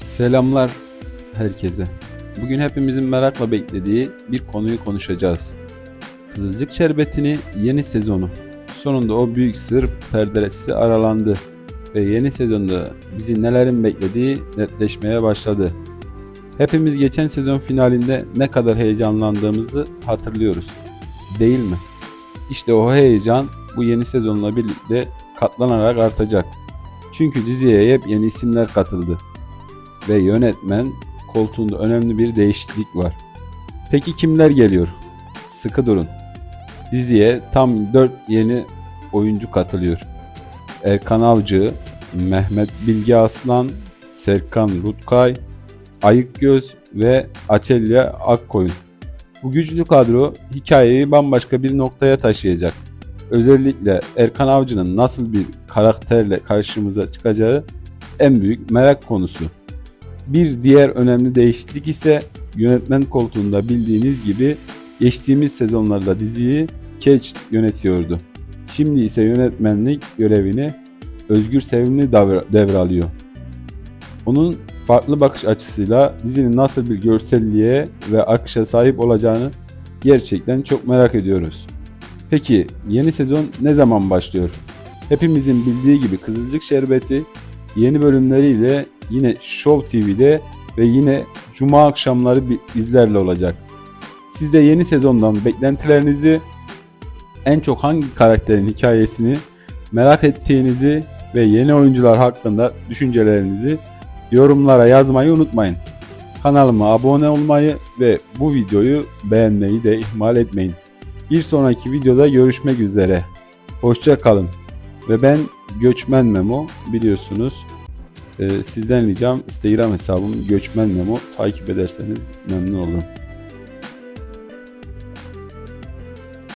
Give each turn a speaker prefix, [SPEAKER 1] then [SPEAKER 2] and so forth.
[SPEAKER 1] Selamlar herkese. Bugün hepimizin merakla beklediği bir konuyu konuşacağız. Kızılcık Şerbeti'ni yeni sezonu. Sonunda o büyük sır perdelesi aralandı ve yeni sezonda bizi nelerin beklediği netleşmeye başladı. Hepimiz geçen sezon finalinde ne kadar heyecanlandığımızı hatırlıyoruz. Değil mi? İşte o heyecan bu yeni sezonla birlikte katlanarak artacak. Çünkü diziye yepyeni isimler katıldı ve yönetmen koltuğunda önemli bir değişiklik var. Peki kimler geliyor? Sıkı durun. Diziye tam 4 yeni oyuncu katılıyor. Erkan Avcı, Mehmet Bilge Aslan, Serkan Rutkay, Ayık Göz ve Açelya Akkoyun. Bu güçlü kadro hikayeyi bambaşka bir noktaya taşıyacak. Özellikle Erkan Avcı'nın nasıl bir karakterle karşımıza çıkacağı en büyük merak konusu. Bir diğer önemli değişiklik ise yönetmen koltuğunda bildiğiniz gibi geçtiğimiz sezonlarda diziyi Keç yönetiyordu. Şimdi ise yönetmenlik görevini Özgür Sevimli devr- devralıyor. Onun farklı bakış açısıyla dizinin nasıl bir görselliğe ve akışa sahip olacağını gerçekten çok merak ediyoruz. Peki yeni sezon ne zaman başlıyor? Hepimizin bildiği gibi Kızılcık Şerbeti yeni bölümleriyle yine Show TV'de ve yine Cuma akşamları bi- bizlerle olacak. Siz de yeni sezondan beklentilerinizi en çok hangi karakterin hikayesini merak ettiğinizi ve yeni oyuncular hakkında düşüncelerinizi yorumlara yazmayı unutmayın. Kanalıma abone olmayı ve bu videoyu beğenmeyi de ihmal etmeyin. Bir sonraki videoda görüşmek üzere. Hoşça kalın. Ve ben Göçmen Memo biliyorsunuz. Ee, sizden ricam Instagram hesabım Göçmen Memo takip ederseniz memnun olurum.